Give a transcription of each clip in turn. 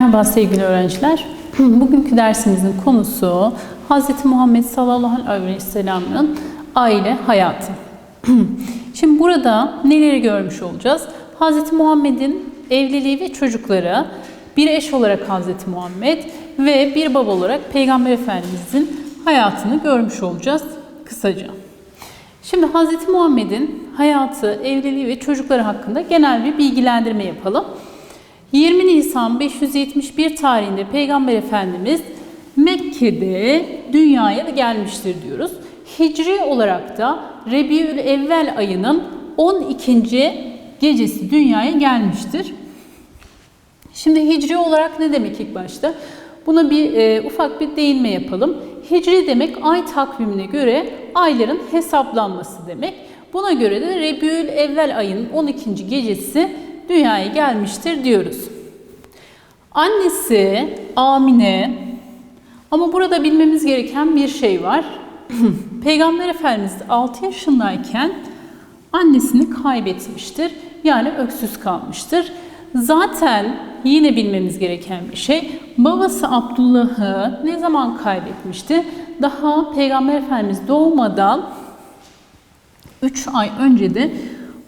Merhaba sevgili öğrenciler. Bugünkü dersimizin konusu Hz. Muhammed sallallahu aleyhi ve sellem'in aile hayatı. Şimdi burada neleri görmüş olacağız? Hz. Muhammed'in evliliği ve çocukları, bir eş olarak Hz. Muhammed ve bir baba olarak Peygamber Efendimizin hayatını görmüş olacağız kısaca. Şimdi Hz. Muhammed'in hayatı, evliliği ve çocukları hakkında genel bir bilgilendirme yapalım. 20 Nisan 571 tarihinde Peygamber Efendimiz Mekke'de dünyaya gelmiştir diyoruz. Hicri olarak da Rebiül Evvel ayının 12. gecesi dünyaya gelmiştir. Şimdi hicri olarak ne demek ilk başta? Buna bir e, ufak bir değinme yapalım. Hicri demek ay takvimine göre ayların hesaplanması demek. Buna göre de Rebiül Evvel ayının 12. gecesi dünyaya gelmiştir diyoruz. Annesi Amine ama burada bilmemiz gereken bir şey var. Peygamber Efendimiz 6 yaşındayken annesini kaybetmiştir. Yani öksüz kalmıştır. Zaten yine bilmemiz gereken bir şey. Babası Abdullah'ı ne zaman kaybetmişti? Daha Peygamber Efendimiz doğmadan 3 ay önce de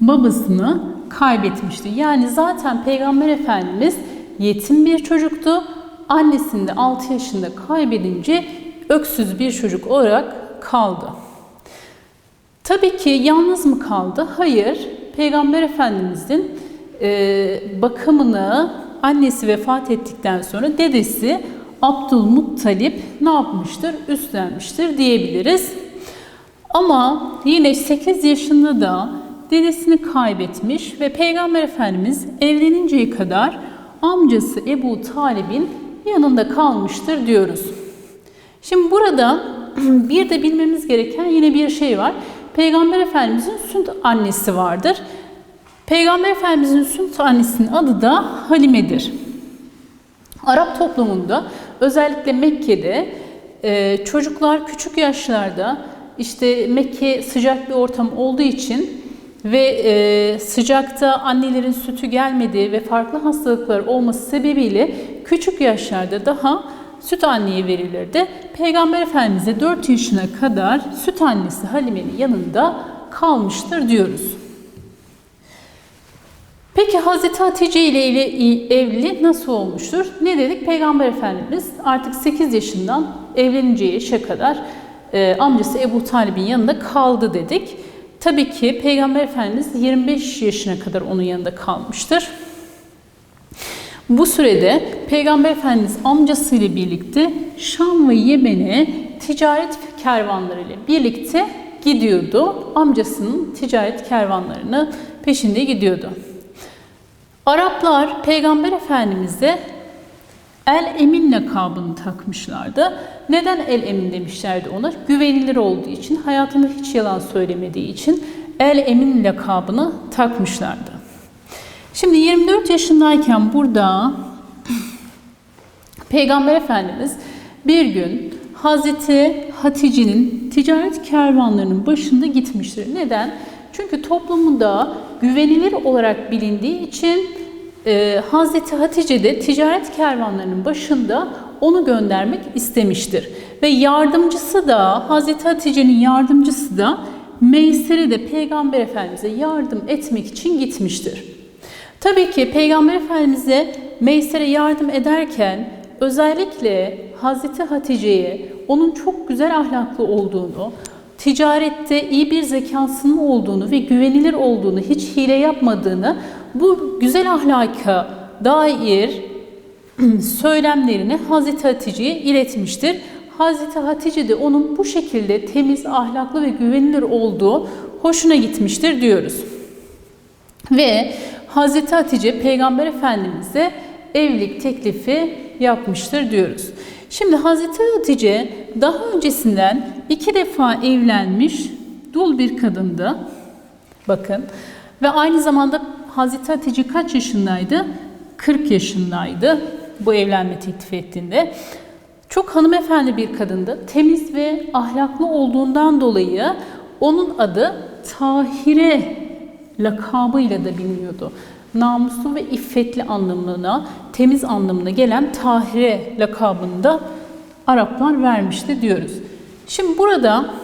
babasını kaybetmişti. Yani zaten Peygamber Efendimiz yetim bir çocuktu. Annesini de 6 yaşında kaybedince öksüz bir çocuk olarak kaldı. Tabii ki yalnız mı kaldı? Hayır. Peygamber Efendimizin e, bakımını annesi vefat ettikten sonra dedesi Abdülmuttalip ne yapmıştır? Üstlenmiştir diyebiliriz. Ama yine 8 yaşında da dedesini kaybetmiş ve Peygamber Efendimiz evleninceye kadar amcası Ebu Talib'in yanında kalmıştır diyoruz. Şimdi burada bir de bilmemiz gereken yine bir şey var. Peygamber Efendimizin süt annesi vardır. Peygamber Efendimizin süt annesinin adı da Halime'dir. Arap toplumunda özellikle Mekke'de e, çocuklar küçük yaşlarda işte Mekke sıcak bir ortam olduğu için ve e, sıcakta annelerin sütü gelmediği ve farklı hastalıklar olması sebebiyle küçük yaşlarda daha süt anneye verilirdi. Peygamber Efendimiz de 4 yaşına kadar süt annesi Halime'nin yanında kalmıştır diyoruz. Peki Hazreti Hatice ile evli nasıl olmuştur? Ne dedik? Peygamber Efendimiz artık 8 yaşından evleninceye yaşa kadar e, amcası Ebu Talib'in yanında kaldı dedik. Tabii ki Peygamber Efendimiz 25 yaşına kadar onun yanında kalmıştır. Bu sürede Peygamber Efendimiz amcasıyla birlikte Şam ve Yemen'e ticaret kervanlarıyla birlikte gidiyordu. Amcasının ticaret kervanlarını peşinde gidiyordu. Araplar Peygamber Efendimiz'e El Emin lakabını takmışlardı. Neden El Emin demişlerdi ona? Güvenilir olduğu için, hayatında hiç yalan söylemediği için El Emin lakabını takmışlardı. Şimdi 24 yaşındayken burada Peygamber Efendimiz bir gün Hazreti Hatice'nin ticaret kervanlarının başında gitmiştir. Neden? Çünkü toplumunda güvenilir olarak bilindiği için e, Hazreti Hatice de ticaret kervanlarının başında onu göndermek istemiştir. Ve yardımcısı da Hazreti Hatice'nin yardımcısı da Meyseri de Peygamber Efendimiz'e yardım etmek için gitmiştir. Tabii ki Peygamber Efendimiz'e Meyser'e yardım ederken özellikle Hazreti Hatice'ye onun çok güzel ahlaklı olduğunu, ticarette iyi bir zekasının olduğunu ve güvenilir olduğunu, hiç hile yapmadığını, bu güzel ahlaka dair söylemlerini Hazreti Hatice'ye iletmiştir. Hazreti Hatice de onun bu şekilde temiz, ahlaklı ve güvenilir olduğu hoşuna gitmiştir diyoruz. Ve Hazreti Hatice Peygamber Efendimiz'e evlilik teklifi yapmıştır diyoruz. Şimdi Hazreti Hatice daha öncesinden iki defa evlenmiş dul bir kadındı. Bakın ve aynı zamanda Hazreti Hatice kaç yaşındaydı? 40 yaşındaydı bu evlenme teklif ettiğinde. Çok hanımefendi bir kadındı. Temiz ve ahlaklı olduğundan dolayı Onun adı Tahire lakabıyla da biliniyordu. Namuslu ve iffetli anlamına, temiz anlamına gelen Tahire lakabında Araplar vermişti diyoruz. Şimdi burada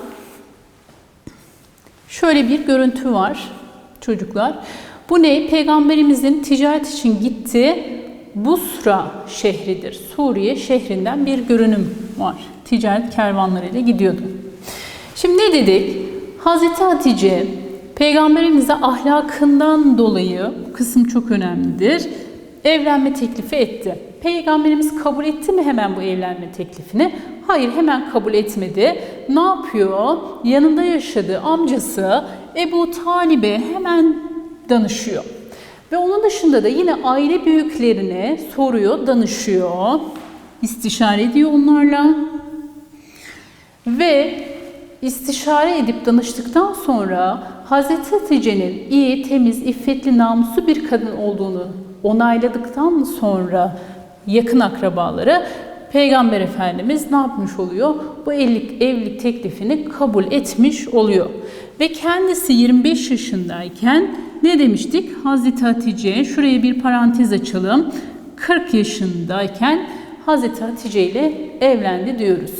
şöyle bir görüntü var çocuklar. Bu ne? Peygamberimizin ticaret için gittiği Busra şehridir. Suriye şehrinden bir görünüm var. Ticaret kervanlarıyla gidiyordu. Şimdi ne dedik? Hazreti Hatice peygamberimize ahlakından dolayı bu kısım çok önemlidir. Evlenme teklifi etti. Peygamberimiz kabul etti mi hemen bu evlenme teklifini? Hayır hemen kabul etmedi. Ne yapıyor? Yanında yaşadığı amcası Ebu Talib'e hemen danışıyor. Ve onun dışında da yine aile büyüklerine soruyor, danışıyor. istişare ediyor onlarla. Ve istişare edip danıştıktan sonra Hazreti Hatice'nin iyi, temiz, iffetli, namuslu bir kadın olduğunu onayladıktan sonra yakın akrabaları Peygamber Efendimiz ne yapmış oluyor? Bu evlilik, evlilik teklifini kabul etmiş oluyor. Ve kendisi 25 yaşındayken ne demiştik? Hazreti Hatice, şuraya bir parantez açalım. 40 yaşındayken Hazreti Hatice ile evlendi diyoruz.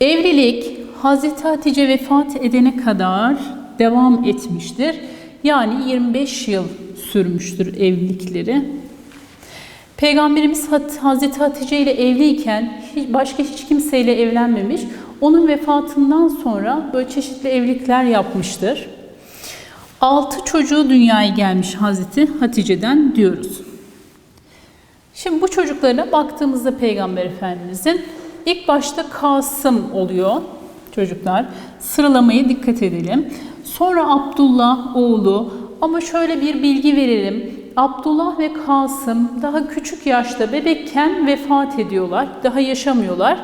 Evlilik Hazreti Hatice vefat edene kadar devam etmiştir. Yani 25 yıl sürmüştür evlilikleri. Peygamberimiz Hazreti Hatice ile evliyken başka hiç kimseyle evlenmemiş. Onun vefatından sonra böyle çeşitli evlilikler yapmıştır. Altı çocuğu dünyaya gelmiş Hazreti Hatice'den diyoruz. Şimdi bu çocuklarına baktığımızda Peygamber Efendimizin ilk başta Kasım oluyor çocuklar. Sıralamaya dikkat edelim. Sonra Abdullah oğlu ama şöyle bir bilgi verelim. Abdullah ve Kasım daha küçük yaşta bebekken vefat ediyorlar. Daha yaşamıyorlar.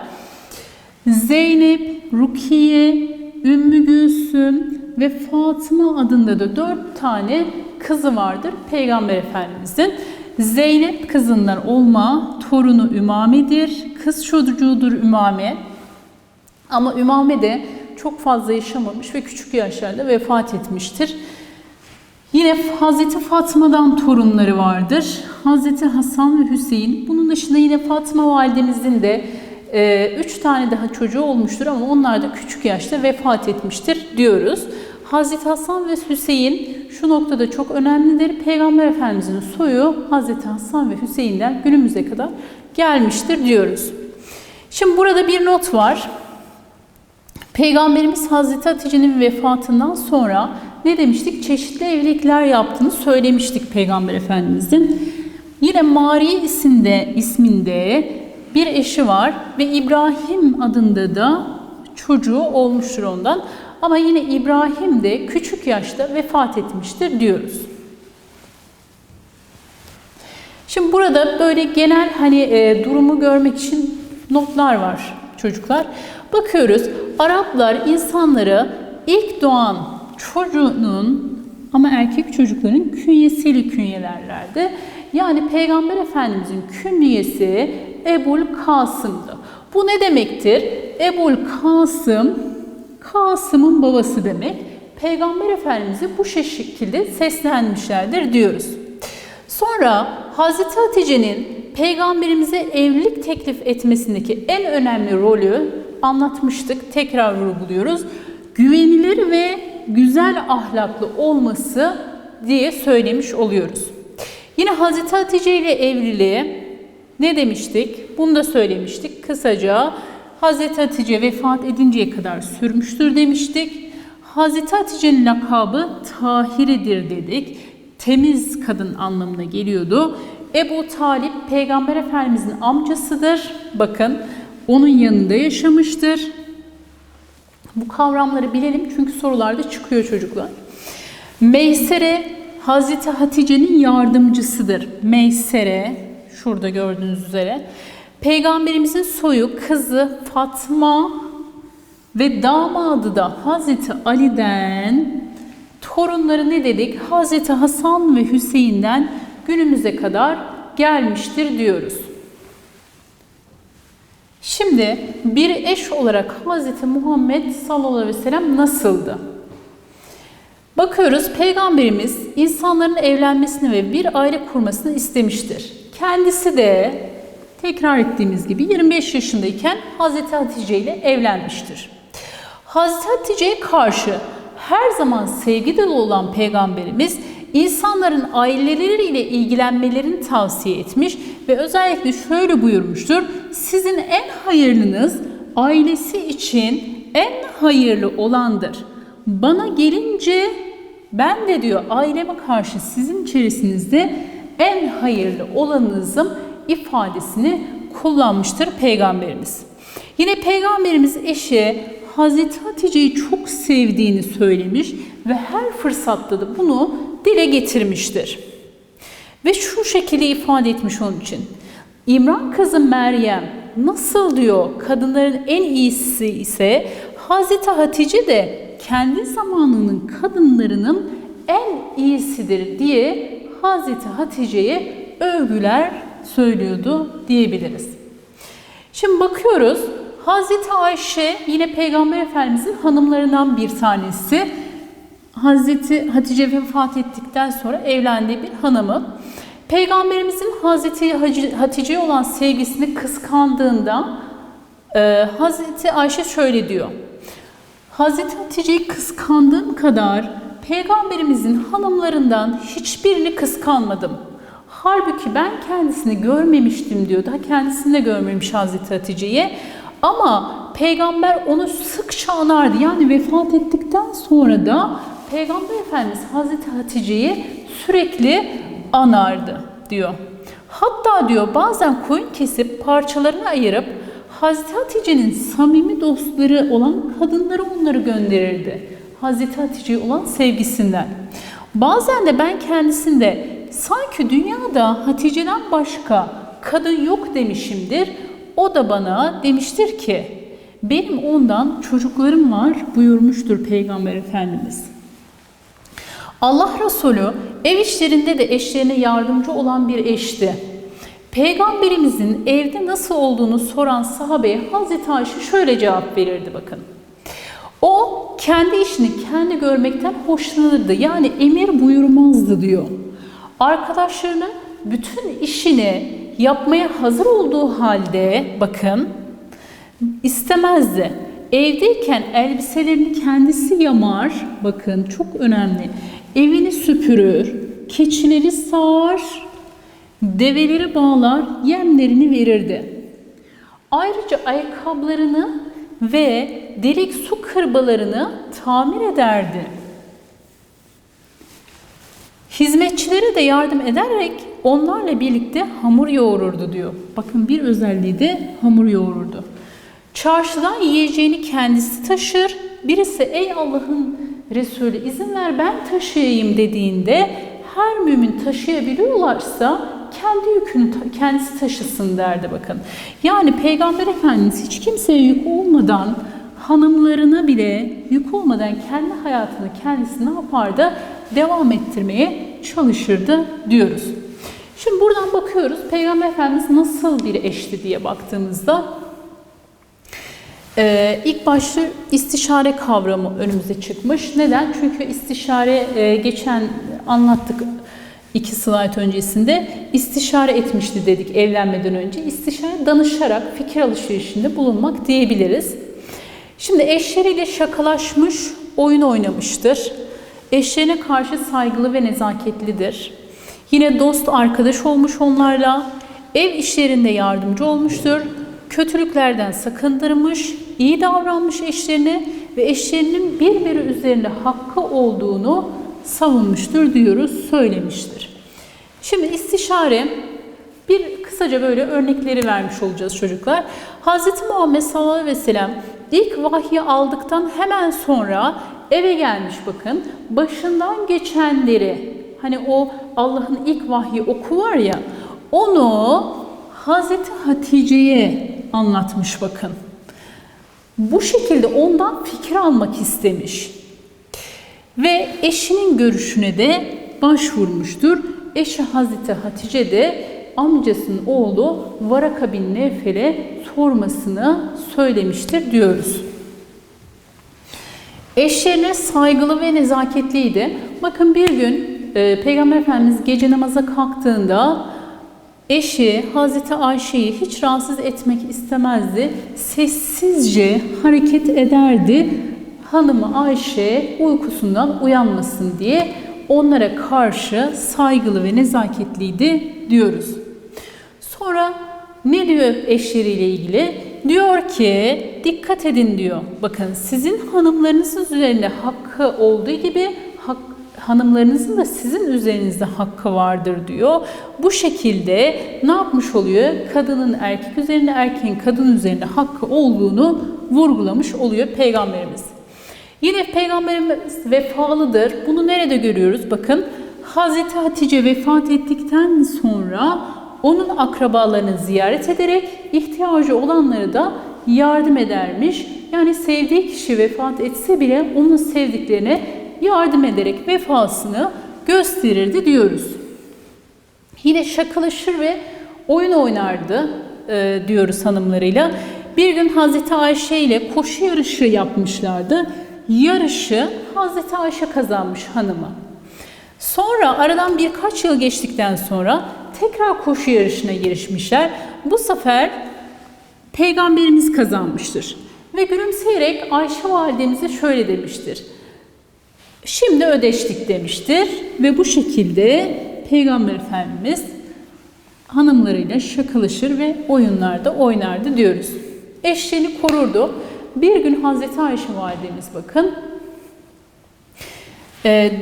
Zeynep, Rukiye, Ümmü Gülsüm ve Fatıma adında da dört tane kızı vardır Peygamber Efendimizin. Zeynep kızından olma, torunu Ümame'dir. Kız çocuğudur Ümame. Ama Ümame de çok fazla yaşamamış ve küçük yaşlarda vefat etmiştir. Yine Hazreti Fatma'dan torunları vardır. Hazreti Hasan ve Hüseyin. Bunun dışında yine Fatma validemizin de e, üç tane daha çocuğu olmuştur ama onlar da küçük yaşta vefat etmiştir diyoruz. Hazreti Hasan ve Hüseyin şu noktada çok önemlidir. Peygamber Efendimizin soyu Hazreti Hasan ve Hüseyin'den günümüze kadar gelmiştir diyoruz. Şimdi burada bir not var. Peygamberimiz Hazreti Hatice'nin vefatından sonra ne demiştik? Çeşitli evlilikler yaptığını söylemiştik Peygamber Efendimizin. Yine Mari isminde, isminde bir eşi var ve İbrahim adında da çocuğu olmuştur ondan. Ama yine İbrahim de küçük yaşta vefat etmiştir diyoruz. Şimdi burada böyle genel hani e, durumu görmek için notlar var çocuklar. Bakıyoruz Araplar insanları ilk doğan çocuğunun ama erkek çocukların künyesiyle künyelerlerdi. Yani Peygamber Efendimizin künyesi Ebul Kasım'dı. Bu ne demektir? Ebul Kasım, Kasım'ın babası demek. Peygamber Efendimiz'i bu şekilde seslenmişlerdir diyoruz. Sonra Hazreti Hatice'nin peygamberimize evlilik teklif etmesindeki en önemli rolü anlatmıştık. Tekrar vurguluyoruz. Güvenilir ve güzel ahlaklı olması diye söylemiş oluyoruz. Yine Hazreti Hatice ile evliliği ne demiştik? Bunu da söylemiştik. Kısaca Hazreti Hatice vefat edinceye kadar sürmüştür demiştik. Hazreti Hatice'nin lakabı Tahire'dir dedik. Temiz kadın anlamına geliyordu. Ebu Talip Peygamber Efendimizin amcasıdır. Bakın onun yanında yaşamıştır. Bu kavramları bilelim çünkü sorularda çıkıyor çocuklar. Meysere Hazreti Hatice'nin yardımcısıdır. Meysere şurada gördüğünüz üzere. Peygamberimizin soyu kızı Fatma ve damadı da Hazreti Ali'den torunları ne dedik? Hazreti Hasan ve Hüseyin'den günümüze kadar gelmiştir diyoruz. Şimdi bir eş olarak Hz. Muhammed sallallahu aleyhi ve sellem nasıldı? Bakıyoruz Peygamberimiz insanların evlenmesini ve bir aile kurmasını istemiştir. Kendisi de tekrar ettiğimiz gibi 25 yaşındayken Hz. Hatice ile evlenmiştir. Hz. Hatice'ye karşı her zaman sevgi dolu olan Peygamberimiz insanların aileleriyle ilgilenmelerini tavsiye etmiş ve özellikle şöyle buyurmuştur. Sizin en hayırlınız ailesi için en hayırlı olandır. Bana gelince ben de diyor aileme karşı sizin içerisinizde en hayırlı olanınızım ifadesini kullanmıştır Peygamberimiz. Yine Peygamberimiz eşi Hazreti Hatice'yi çok sevdiğini söylemiş ve her fırsatta da bunu dile getirmiştir. Ve şu şekilde ifade etmiş onun için. İmran kızı Meryem nasıl diyor kadınların en iyisi ise Hazreti Hatice de kendi zamanının kadınlarının en iyisidir diye Hazreti Hatice'ye övgüler söylüyordu diyebiliriz. Şimdi bakıyoruz Hazreti Ayşe yine Peygamber Efendimizin hanımlarından bir tanesi. Hazreti Hatice vefat ettikten sonra evlendiği bir hanımı. Peygamberimizin Hazreti Hatice'ye olan sevgisini kıskandığında e, Hazreti Ayşe şöyle diyor. Hazreti Hatice'yi kıskandığım kadar Peygamberimizin hanımlarından hiçbirini kıskanmadım. Halbuki ben kendisini görmemiştim diyor. Daha kendisini de görmemiş Hazreti Hatice'yi. Ama peygamber onu sıkça anardı. Yani vefat ettikten sonra da Peygamber Efendimiz Hazreti Hatice'yi sürekli anardı diyor. Hatta diyor bazen koyun kesip parçalarına ayırıp Hazreti Hatice'nin samimi dostları olan kadınları onları gönderirdi. Hazreti Hatice'ye olan sevgisinden. Bazen de ben kendisinde sanki dünyada Hatice'den başka kadın yok demişimdir. O da bana demiştir ki benim ondan çocuklarım var buyurmuştur Peygamber Efendimiz. Allah Resulü ev işlerinde de eşlerine yardımcı olan bir eşti. Peygamberimizin evde nasıl olduğunu soran sahabeye Hazreti Ayşe şöyle cevap verirdi bakın. O kendi işini kendi görmekten hoşlanırdı. Yani emir buyurmazdı diyor. Arkadaşlarının bütün işini yapmaya hazır olduğu halde bakın istemezdi. Evdeyken elbiselerini kendisi yamar. Bakın çok önemli. Evini süpürür, keçileri sağar, develeri bağlar, yemlerini verirdi. Ayrıca ayakkabılarını ve delik su kırbalarını tamir ederdi. Hizmetçilere de yardım ederek onlarla birlikte hamur yoğururdu diyor. Bakın bir özelliği de hamur yoğururdu. Çarşıdan yiyeceğini kendisi taşır. Birisi ey Allah'ın Resulü izin ver ben taşıyayım dediğinde her mümin taşıyabiliyorlarsa kendi yükünü kendisi taşısın derdi bakın. Yani Peygamber Efendimiz hiç kimseye yük olmadan hanımlarına bile yük olmadan kendi hayatını kendisi ne yapardı? Devam ettirmeye çalışırdı diyoruz. Şimdi buradan bakıyoruz Peygamber Efendimiz nasıl bir eşti diye baktığımızda ee, ilk başta istişare kavramı önümüze çıkmış. Neden? Çünkü istişare e, geçen anlattık iki slayt öncesinde istişare etmişti dedik evlenmeden önce. İstişare danışarak fikir alışverişinde bulunmak diyebiliriz. Şimdi eşleriyle şakalaşmış, oyun oynamıştır. Eşlerine karşı saygılı ve nezaketlidir. Yine dost arkadaş olmuş onlarla. Ev işlerinde yardımcı olmuştur. Kötülüklerden sakındırmış, iyi davranmış eşlerine ve eşlerinin birbiri üzerinde hakkı olduğunu savunmuştur diyoruz, söylemiştir. Şimdi istişare bir kısaca böyle örnekleri vermiş olacağız çocuklar. Hz. Muhammed sallallahu aleyhi ve sellem ilk vahyi aldıktan hemen sonra eve gelmiş bakın. Başından geçenleri hani o Allah'ın ilk vahyi oku var ya onu Hazreti Hatice'ye anlatmış bakın. Bu şekilde ondan fikir almak istemiş. Ve eşinin görüşüne de başvurmuştur. Eşi Hazreti Hatice de amcasının oğlu Varaka bin Nevfel'e sormasını söylemiştir diyoruz. Eşlerine saygılı ve nezaketliydi. Bakın bir gün e, Peygamber Efendimiz gece namaza kalktığında eşi Hazreti Ayşe'yi hiç rahatsız etmek istemezdi. Sessizce hareket ederdi. Hanımı Ayşe uykusundan uyanmasın diye onlara karşı saygılı ve nezaketliydi diyoruz. Sonra ne diyor eşleriyle ilgili? Diyor ki dikkat edin diyor. Bakın sizin hanımlarınızın üzerinde hakkı olduğu gibi hanımlarınızın da sizin üzerinizde hakkı vardır diyor. Bu şekilde ne yapmış oluyor? Kadının erkek üzerinde, erkeğin kadın üzerinde hakkı olduğunu vurgulamış oluyor Peygamberimiz. Yine Peygamberimiz vefalıdır. Bunu nerede görüyoruz? Bakın Hazreti Hatice vefat ettikten sonra onun akrabalarını ziyaret ederek ihtiyacı olanları da yardım edermiş. Yani sevdiği kişi vefat etse bile onun sevdiklerine yardım ederek vefasını gösterirdi diyoruz. Yine şakalaşır ve oyun oynardı e, diyoruz hanımlarıyla. Bir gün Hazreti Ayşe ile koşu yarışı yapmışlardı. Yarışı Hazreti Ayşe kazanmış hanımı. Sonra aradan birkaç yıl geçtikten sonra tekrar koşu yarışına girişmişler. Bu sefer peygamberimiz kazanmıştır. Ve gülümseyerek Ayşe validemize şöyle demiştir. Şimdi ödeştik demiştir ve bu şekilde Peygamber Efendimiz hanımlarıyla şakalaşır ve oyunlarda oynardı diyoruz. Eşliğini korurdu. Bir gün Hazreti Ayşe validemiz bakın e,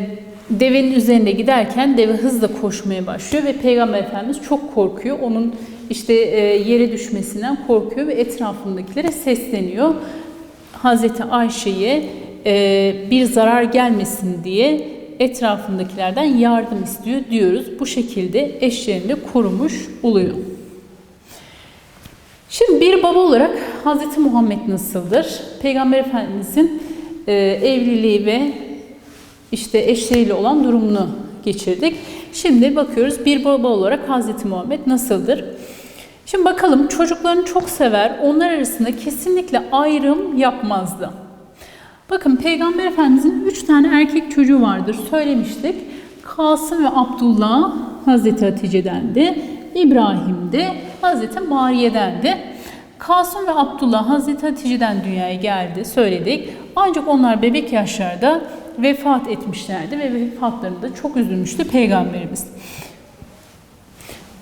devenin üzerinde giderken deve hızla koşmaya başlıyor ve Peygamber Efendimiz çok korkuyor. Onun işte e, yere düşmesinden korkuyor ve etrafındakilere sesleniyor. Hazreti Ayşe'ye e, bir zarar gelmesin diye etrafındakilerden yardım istiyor diyoruz. Bu şekilde eşlerini korumuş oluyor. Şimdi bir baba olarak Hazreti Muhammed nasıldır? Peygamber Efendimizin e, evliliği ve işte eşleriyle olan durumunu geçirdik. Şimdi bakıyoruz bir baba olarak Hazreti Muhammed nasıldır? Şimdi bakalım çocuklarını çok sever. Onlar arasında kesinlikle ayrım yapmazdı. Bakın Peygamber Efendimizin üç tane erkek çocuğu vardır. Söylemiştik. Kasım ve Abdullah Hazreti Hatice'dendi. İbrahim de Hazreti Mariye'dendi. Kasım ve Abdullah Hazreti Hatice'den dünyaya geldi söyledik. Ancak onlar bebek yaşlarda vefat etmişlerdi ve vefatlarında çok üzülmüştü Peygamberimiz.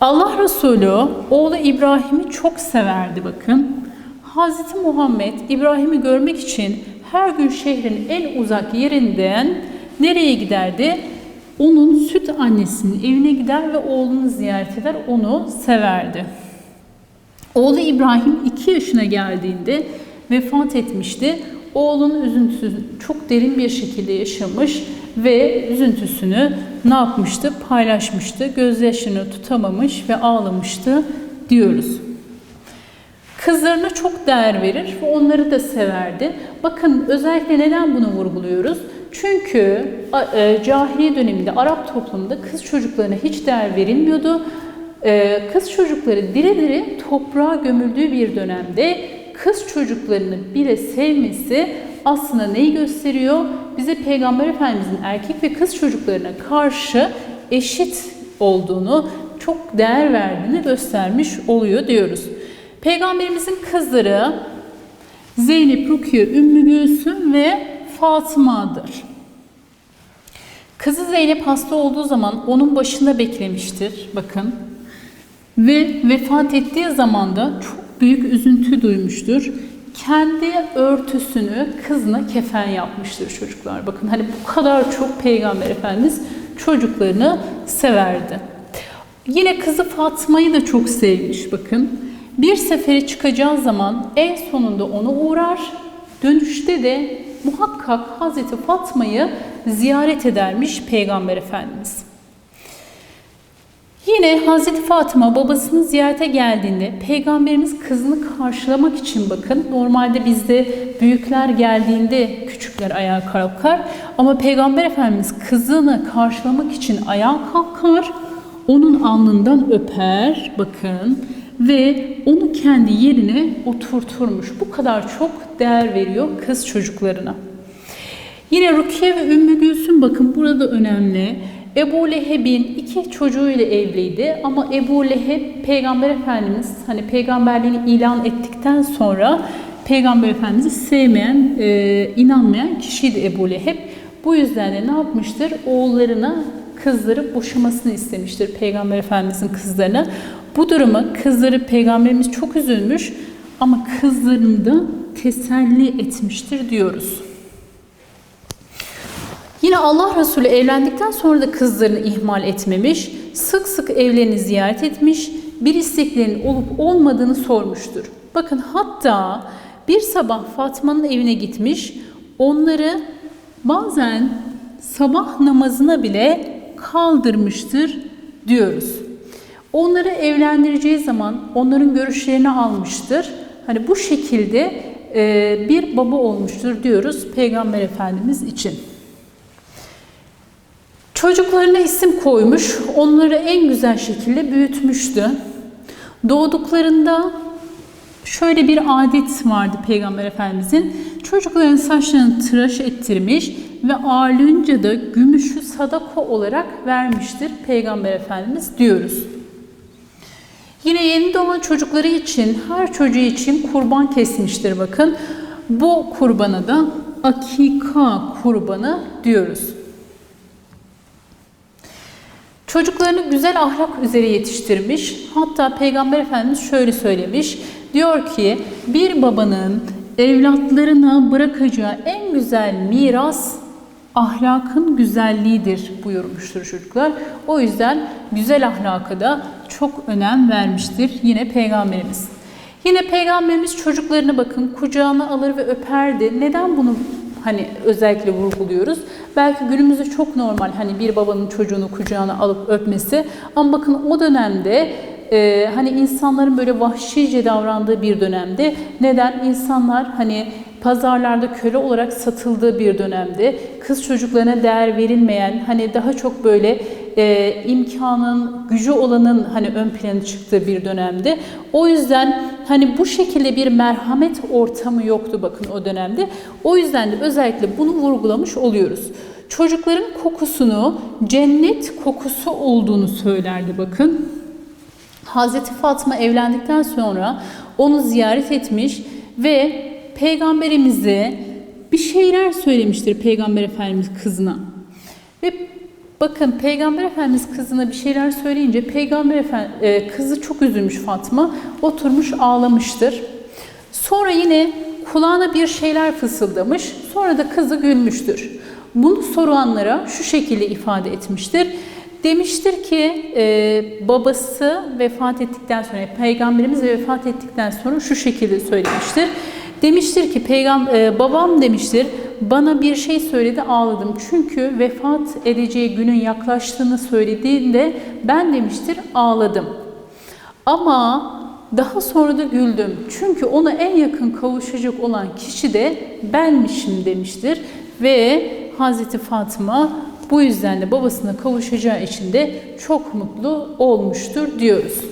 Allah Resulü oğlu İbrahim'i çok severdi bakın. Hazreti Muhammed İbrahim'i görmek için her gün şehrin en uzak yerinden nereye giderdi? Onun süt annesinin evine gider ve oğlunu ziyaret eder, onu severdi. Oğlu İbrahim 2 yaşına geldiğinde vefat etmişti. Oğlunun üzüntüsü çok derin bir şekilde yaşamış ve üzüntüsünü ne yapmıştı? Paylaşmıştı. Gözyaşını tutamamış ve ağlamıştı diyoruz. Kızlarına çok değer verir ve onları da severdi. Bakın özellikle neden bunu vurguluyoruz? Çünkü e, cahiliye döneminde Arap toplumunda kız çocuklarına hiç değer verilmiyordu. E, kız çocukları diri diri toprağa gömüldüğü bir dönemde kız çocuklarını bile sevmesi aslında neyi gösteriyor? Bize Peygamber Efendimizin erkek ve kız çocuklarına karşı eşit olduğunu, çok değer verdiğini göstermiş oluyor diyoruz. Peygamberimizin kızları Zeynep, Rukiye, Ümmü Gülsüm ve Fatıma'dır. Kızı Zeynep hasta olduğu zaman onun başında beklemiştir. Bakın. Ve vefat ettiği zaman da çok büyük üzüntü duymuştur. Kendi örtüsünü kızına kefen yapmıştır çocuklar. Bakın hani bu kadar çok Peygamber Efendimiz çocuklarını severdi. Yine kızı Fatma'yı da çok sevmiş bakın. Bir sefere çıkacağı zaman en sonunda onu uğrar. Dönüşte de muhakkak Hazreti Fatma'yı ziyaret edermiş Peygamber Efendimiz. Yine Hazreti Fatıma babasını ziyarete geldiğinde peygamberimiz kızını karşılamak için bakın normalde bizde büyükler geldiğinde küçükler ayağa kalkar ama peygamber efendimiz kızını karşılamak için ayağa kalkar onun alnından öper bakın ve onu kendi yerine oturturmuş. Bu kadar çok değer veriyor kız çocuklarına. Yine Rukiye ve Ümmü Gülsüm bakın burada önemli. Ebu Leheb'in iki çocuğuyla evliydi ama Ebu Leheb Peygamber Efendimiz hani peygamberliğini ilan ettikten sonra Peygamber Efendimiz'i sevmeyen, e, inanmayan kişiydi Ebu Leheb. Bu yüzden de ne yapmıştır? Oğullarına kızları boşamasını istemiştir Peygamber Efendimiz'in kızlarına. Bu duruma kızları Peygamberimiz çok üzülmüş ama kızlarını da teselli etmiştir diyoruz. Yine Allah Resulü evlendikten sonra da kızlarını ihmal etmemiş, sık sık evlerini ziyaret etmiş, bir isteklerinin olup olmadığını sormuştur. Bakın hatta bir sabah Fatma'nın evine gitmiş, onları bazen sabah namazına bile kaldırmıştır diyoruz. Onları evlendireceği zaman onların görüşlerini almıştır. Hani bu şekilde e, bir baba olmuştur diyoruz Peygamber Efendimiz için. Çocuklarına isim koymuş, onları en güzel şekilde büyütmüştü. Doğduklarında şöyle bir adet vardı Peygamber Efendimizin. Çocukların saçlarını tıraş ettirmiş ve ağırlığınca da gümüşü sadaka olarak vermiştir Peygamber Efendimiz diyoruz. Yine yeni doğan çocukları için, her çocuğu için kurban kesmiştir bakın. Bu kurbana da akika kurbanı diyoruz. Çocuklarını güzel ahlak üzere yetiştirmiş. Hatta Peygamber Efendimiz şöyle söylemiş. Diyor ki bir babanın evlatlarına bırakacağı en güzel miras ahlakın güzelliğidir buyurmuştur çocuklar. O yüzden güzel ahlaka da çok önem vermiştir yine Peygamberimiz. Yine Peygamberimiz çocuklarını bakın kucağına alır ve öperdi. Neden bunu hani özellikle vurguluyoruz? Belki günümüzde çok normal hani bir babanın çocuğunu kucağına alıp öpmesi. Ama bakın o dönemde e, hani insanların böyle vahşice davrandığı bir dönemde neden insanlar hani pazarlarda köle olarak satıldığı bir dönemde kız çocuklarına değer verilmeyen hani daha çok böyle e, imkanın gücü olanın hani ön plana çıktığı bir dönemde o yüzden hani bu şekilde bir merhamet ortamı yoktu bakın o dönemde o yüzden de özellikle bunu vurgulamış oluyoruz. Çocukların kokusunu cennet kokusu olduğunu söylerdi bakın. Hazreti Fatma evlendikten sonra onu ziyaret etmiş ve peygamberimize bir şeyler söylemiştir peygamber efendimiz kızına. Ve bakın peygamber efendimiz kızına bir şeyler söyleyince peygamber efendi, e, kızı çok üzülmüş Fatma. Oturmuş ağlamıştır. Sonra yine kulağına bir şeyler fısıldamış. Sonra da kızı gülmüştür. Bunu soranlara şu şekilde ifade etmiştir. Demiştir ki e, babası vefat ettikten sonra, peygamberimiz vefat ettikten sonra şu şekilde söylemiştir. Demiştir ki peygam e, babam demiştir bana bir şey söyledi ağladım. Çünkü vefat edeceği günün yaklaştığını söylediğinde ben demiştir ağladım. Ama daha sonra da güldüm. Çünkü ona en yakın kavuşacak olan kişi de benmişim demiştir. Ve Hazreti Fatma bu yüzden de babasına kavuşacağı için de çok mutlu olmuştur diyoruz.